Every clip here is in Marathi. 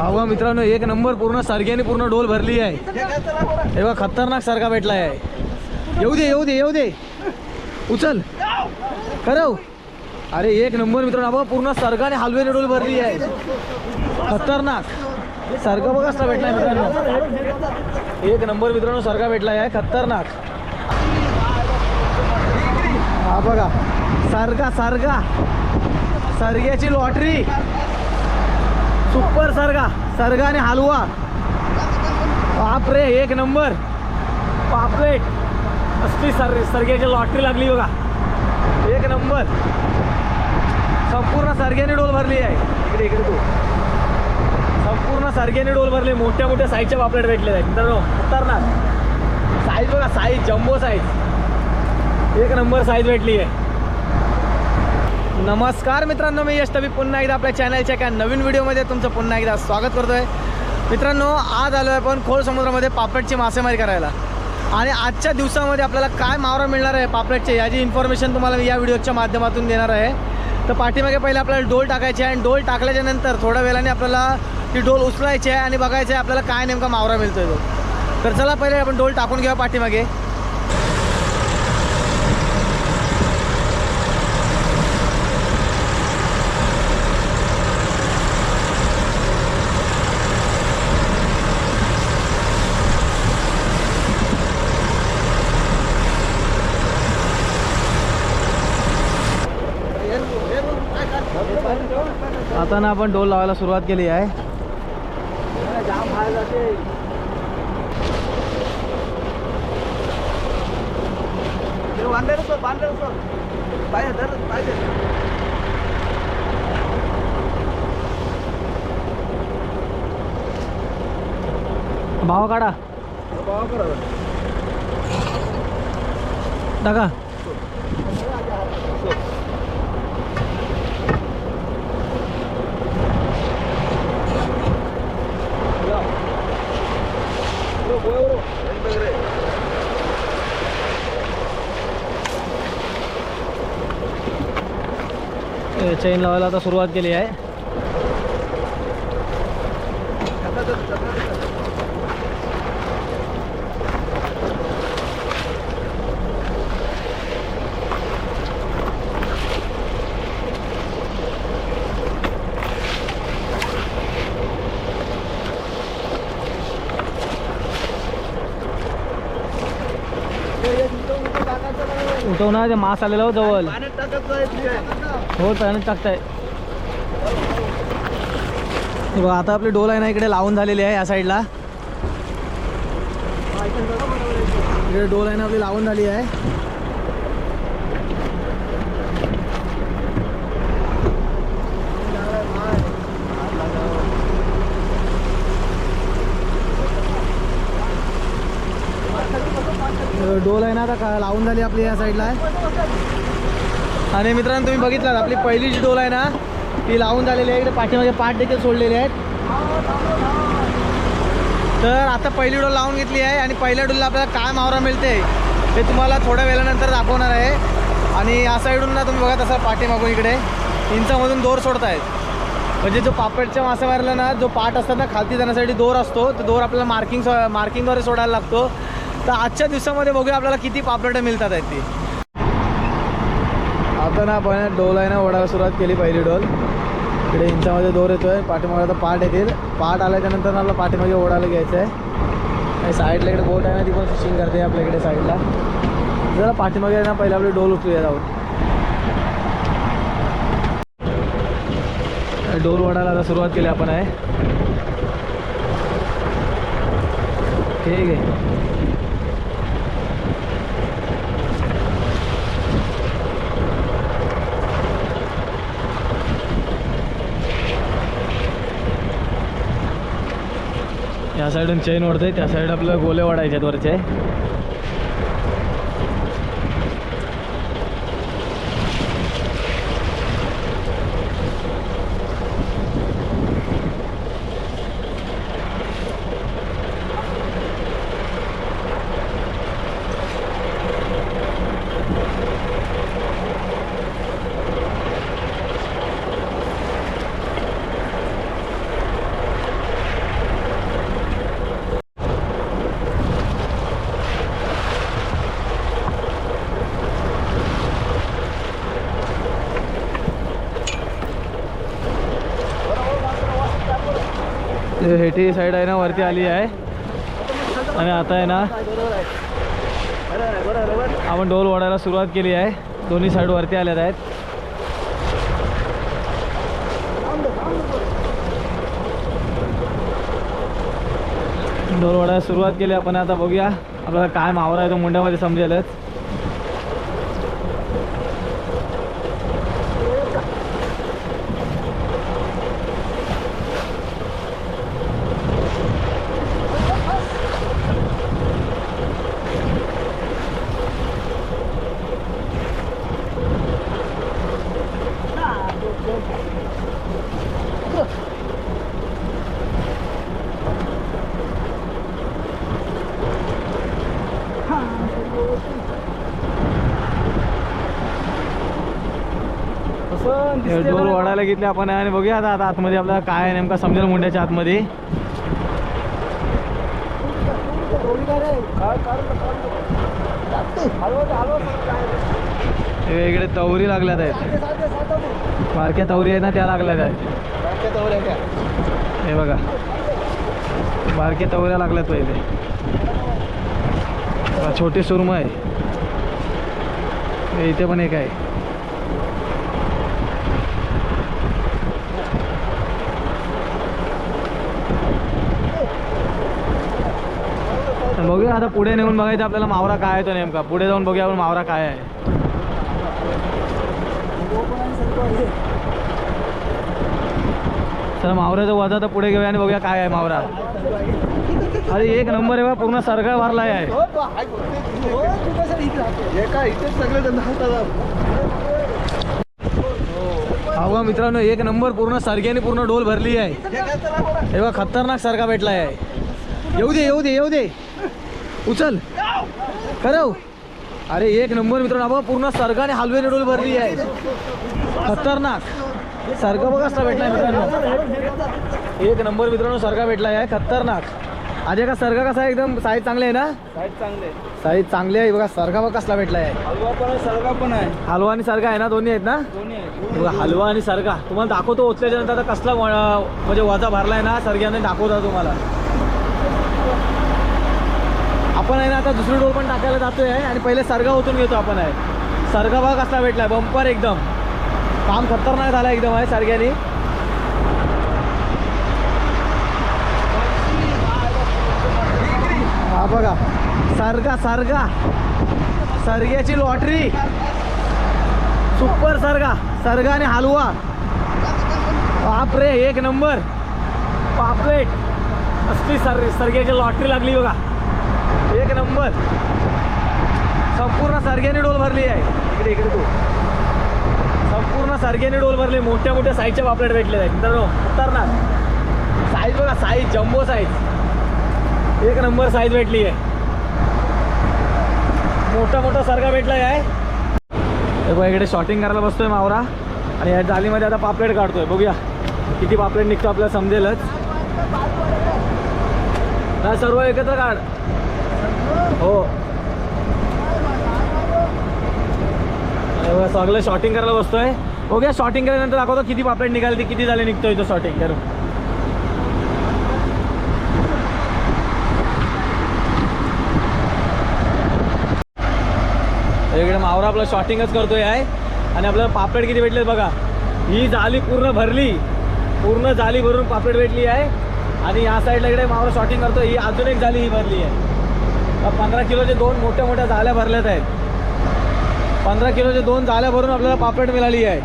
अहो मित्रांनो एक नंबर पूर्ण सरग्याने पूर्ण डोल भरली आहे. तेव्हा खतरनाक सरगा भेटला आहे. येऊ दे येऊ दे येऊ दे. उचल. करव. अरे एक नंबर मित्रांनो बघा पूर्ण सरगाने हलवेने डोल भरली आहे. खतरनाक. सरगा बघा सर भेटला आहे मित्रांनो. एक नंबर मित्रांनो सरगा भेटला आहे. खतरनाक. हा बघा. सारखा सारखा. सरग्याची लॉटरी. सुपर सरगा सरगाने हलवा. बापरे एक नंबर. पापलेट असली सर सरग्याची लॉटरी लागली बघा. एक नंबर. संपूर्ण सरग्याने डोल भरली आहे. इकडे इकडे तू. संपूर्ण सरग्याने डोल भरले मोठ्या मोठ्या साईजच्या पापलेट भेटले आहेत. मित्रांनो उतरणार साईज बघा साईज जम्बो साईज एक नंबर साईज भेटली आहे. नमस्कार मित्रांनो मी यश तबी पुन्हा एकदा आपल्या चॅनलच्या एका नवीन व्हिडिओमध्ये तुमचं पुन्हा एकदा स्वागत करतोय. मित्रांनो आज आलो आहे आपण खोल समुद्रामध्ये पापलेटची मासेमारी करायला. आणि आजच्या दिवसामध्ये आपल्याला काय मावरा मिळणार आहे पापलेटचे याची इन्फॉर्मेशन तुम्हाला मी या व्हिडिओच्या माध्यमातून देणार आहे. तर पाठीमागे पहिले आपल्याला डोल टाकायची आहे आणि डोल टाकल्याच्या नंतर थोड्या वेळाने आपल्याला ती डोल उचलायची आहे आणि बघायचं आहे आपल्याला काय नेमका मावरा मिळतोय तो. तर चला पहिले आपण डोल टाकून घेऊया पाठीमागे. आता ना आपण डोल लावायला सुरुवात केली आहे. भाव काढा. टाका. चैन लावायला आता सुरुवात केली आहे. उठव ना ते मास आलेला हो जवळ. हो त्याने टाकताय. बघा आता आपली डोल आहे ना इकडे लावून झालेली आहे या साईडला. इकडे डोल आहे ना आपली लावून झाली आहे डोल आहे ना आता लावून झाली आपली या साईडला आणि मित्रांनो तुम्ही बघितलं आपली पहिली जी डोल आहे ना ती लावून झालेली आहे. इकडे पाठीमागे पाठ देखील सोडलेले आहेत. तर आता पहिली डोल लावून घेतली आहे आणि पहिल्या डोलला आपल्याला काय मावरा मिळते ते तुम्हाला थोड्या वेळानंतर दाखवणार आहे. आणि या साईडून ना तुम्ही बघत असाल पाठीमागून इकडे. इंचामधून दोर सोडतायत. म्हणजे जो पापडच्या मासेमारीला ना जो पाट असतात ना खालती जाण्यासाठी दोर असतो तो दोर आपल्याला मार्किंग मार्किंगद्वारे सोडायला लागतो. तर आजच्या दिवसामध्ये बघूया आपल्याला किती पापलेटं मिळतात आहेत ती. आता ना आपण डोल आहे ना ओढायला सुरुवात केली पहिली डोल. इकडे इंचामध्ये दोर येतोय पाठीमागे आता पाठ येतील. पाठ आल्याच्यानंतर आपल्याला पाठीमागे ओढायला घ्यायचं आहे आणि साईडला इकडे बोट आहे ना ती पण फिशिंग करते आपल्या इकडे साईडला. जरा पाठीमागे ना पहिले आपली डोल उचलूया जाऊन. डोल ओढायला आता सुरुवात केली आपण आहे. ठीक आहे. या साईडून चेन ओढते त्या साईड आपल्याला गोले ओढायच्यात वरचे. हेटी साईड आहे ना वरती आली आहे. आणि आता आहे ना आपण डोल ओढायला सुरुवात केली आहे. दोन्ही साईड वरती आल्यात आहेत. डोल ओढायला सुरुवात केली आपण आता बघूया. आपल्याला काय मावरा आहे तो मुंड्यामध्ये समजेलच. डोल वाढायला घेतले आपण आणि बघूया आता आता आतमध्ये आपल्याला काय नेमका समजेल मुंड्याच्या आतमध्ये. इकडे तवरी लागल्यात आहेत. बारक्या तवरी आहेत ना त्या लागल्यात आहेत. हे बघा. बारक्या तवऱ्या लागल्यात पहिले. छोटे सुरमय. आहे इथे पण एक आहे. तर बघूया आता पुढे नेऊन बघायचं आपल्याला मावरा काय आहे तो नेमका. पुढे जाऊन बघूया आपण मावरा काय आहे. चला मावऱ्याचा वजा तर पुढे घेऊया आणि बघूया काय आहे मावरा. अरे एक नंबर आहे बा पूर्ण सरकार भरला आहे. अहो मित्रांनो एक नंबर पूर्ण सरग्याने पूर्ण डोल भरली आहे. तेव्हा खतरनाक सरका भेटला आहे. येऊ दे येऊ दे येऊ दे. उचल. खरं अरे एक नंबर मित्रांनो बघा पूर्ण सरगाने हलवेने डोल भरली आहे. खतरनाक. सरगा बघा कसला भेटलाय मित्रांनो. एक नंबर मित्रांनो सरगा भेटलाय आहे. खतरनाक. आधी का सरगा कसा आहे? एकदम साईज चांगले आहे ना? साईड चांगले साईज चांगली आहे. बघा सरगा बघा कसला भेटलाय. आहे हलवा सरगा पण आहे. हलवा आणि सरगा आहे ना? दोन्ही आहेत ना? बघा हलवा आणि सरगा. तुम्हाला दाखवतो ओतल्याच्या नंतर कसला म्हणजे वजा भरलाय ना? सरग्याने दाखवतो तुम्हाला. आपण आहे ना आता दुसरी डोल पण टाकायला जातोय आणि पहिले सरगा ओतून घेतो आपण आहे. सरगा भाग कसला भेटला बंपर एकदम. काम खतरनाक झालं एकदम आहे सरग्याने. हा बघा. सरगा सरगा. सरग्याची लॉटरी. सुपर सरगा. सरगा आणि हलवा. बापरे एक नंबर. पापलेट असली सर सरग्याची लॉटरी लागली बघा. एक नंबर. संपूर्ण सारग्याने डोल भरली आहे. इकडे इकडे तू. संपूर्ण सारग्याने डोल भरली. मोठ्या मोठ्या साईजच्या पापलेट भेटले आहेत. मित्रांनो उतरणार. साईज बघा साईज जम्बो साईज. एक नंबर साईज भेटली आहे. मोठा मोठा सारखा भेटला आहे. हे बघा इकडे शॉटिंग करायला बसतोय मावरा. आणि या जालीमध्ये आता पापलेट काढतोय. बघूया किती पापलेट निघतो आपल्याला समजेलच. सर्व एकत्र काढ. हो. सगळं शॉटिंग करायला बसतोय. हो ओके शॉटिंग केल्यानंतर दाखवतो किती पापलेट निघाली किती झाले निघतोय तो शॉटिंग करून. इकडे मावरा आपलं शॉटिंगच करतोय आहे. आणि आपल्याला पापलेट किती भेटले बघा. ही जाली पूर्ण भरली. पूर्ण जाली भरून पापलेट भेटली आहे. आणि या साईडला इकडे मावरा शॉटिंग करतोय. ही अजून एक जाली ही भरली आहे. पंधरा किलोचे दोन मोठ्या मोठ्या जाळ्या भरल्यात आहेत. पंधरा किलोचे दोन जाळ्या भरून आपल्याला पापलेट मिळाली आहे.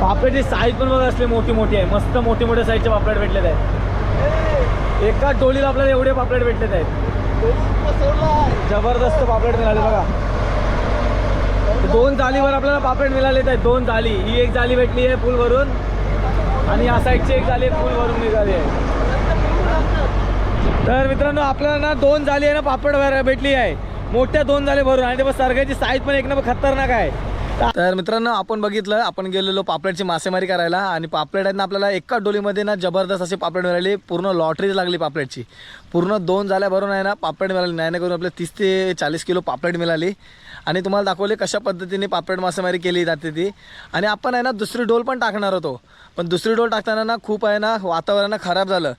पापलेटची साईज पण बघा असली मोठी मोठी आहे. मस्त मोठी मोठ्या साईजचे पापलेट भेटलेत आहेत. एकाच टोळीला आपल्याला एवढे पापलेट भेटलेत आहेत. जबरदस्त पापलेट मिळाले बघा. दोन जालीवर आपल्याला पापलेट मिळालेत आहेत. दोन जाली ही एक जाली भेटली आहे पूल भरून आणि या साईडची एक जाली पूल भरून निघाली आहे. तर मित्रांनो आपल्याला ना दोन जाली आहे ना पापड भेटली आहे. मोठ्या दोन जाली भरून. आणि ते बघ साईज पण एक ना खतरनाक आहे. तर मित्रांनो आपण बघितलं आपण गेलेलो पापलेटची मासेमारी करायला. आणि पापलेट आहेत ना आपल्याला एका डोलीमध्ये ना जबरदस्त अशी पापलेट मिळाली. पूर्ण लॉटरीच लागली पापलेटची. पूर्ण दोन जाल्याभरून आहे ना पापलेट मिळाली. नाही करून आपल्याला तीस ते चाळीस किलो पापलेट मिळाली. आणि तुम्हाला दाखवले कशा पद्धतीने पापलेट मासेमारी केली जाते ती. आणि आपण आहे ना दुसरी डोल पण टाकणार होतो. पण दुसरी डोल टाकताना ना खूप आहे ना वातावरण खराब झालं.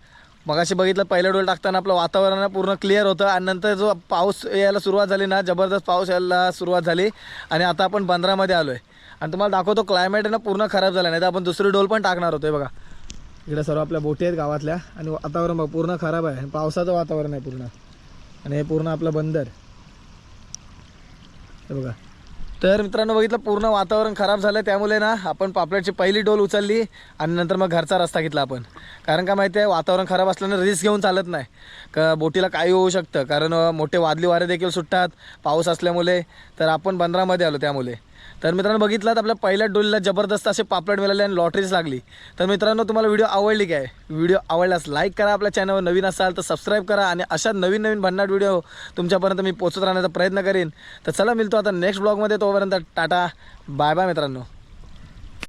मगाशी बघितलं पहिलं डोल टाकताना आपलं वातावरण पूर्ण क्लिअर होतं आणि नंतर जो पाऊस यायला सुरुवात झाली ना जबरदस्त पाऊस यायला सुरुवात झाली आणि आता आपण बंदरामध्ये आलो आहे आणि तुम्हाला दाखवतो क्लायमेट ना पूर्ण खराब झालं नाही तर आपण दुसरी डोल पण टाकणार होतो बघा. इकडे सर्व आपल्या बोटी आहेत गावातल्या आणि वातावरण बघ पूर्ण खराब आहे. पावसाचं वातावरण आहे पूर्ण. आणि हे पूर्ण आपलं बंदर. हे बघा. तर मित्रांनो बघितलं पूर्ण वातावरण खराब झालं त्यामुळे ना आपण पापलेटची पहिली डोल उचलली आणि नंतर मग घरचा रस्ता घेतला आपण. कारण का माहिती आहे वातावरण खराब असल्यानं रिस्क घेऊन चालत नाही. का बोटीला काही होऊ शकतं. कारण मोठे वादली वारे देखील सुटतात. पाऊस असल्यामुळे. तर आपण बंदरामध्ये आलो त्यामुळे. तर मित्रांनो बघितलात तर आपल्या पहिल्या डोलीला जबरदस्त असे पापलेट मिळाले आणि लॉटरीच लागली. तर मित्रांनो तुम्हाला व्हिडिओ आवडली काय? व्हिडिओ आवडल्यास लाईक करा आपल्या चॅनलवर नवीन असाल तर सबस्क्राईब करा आणि अशा नवीन नवीन भन्नाट व्हिडिओ तुमच्यापर्यंत मी पोचत राहण्याचा प्रयत्न करेन. तर चला मिळतो आता नेक्स्ट ब्लॉगमध्ये तोपर्यंत टाटा बाय बाय मित्रांनो.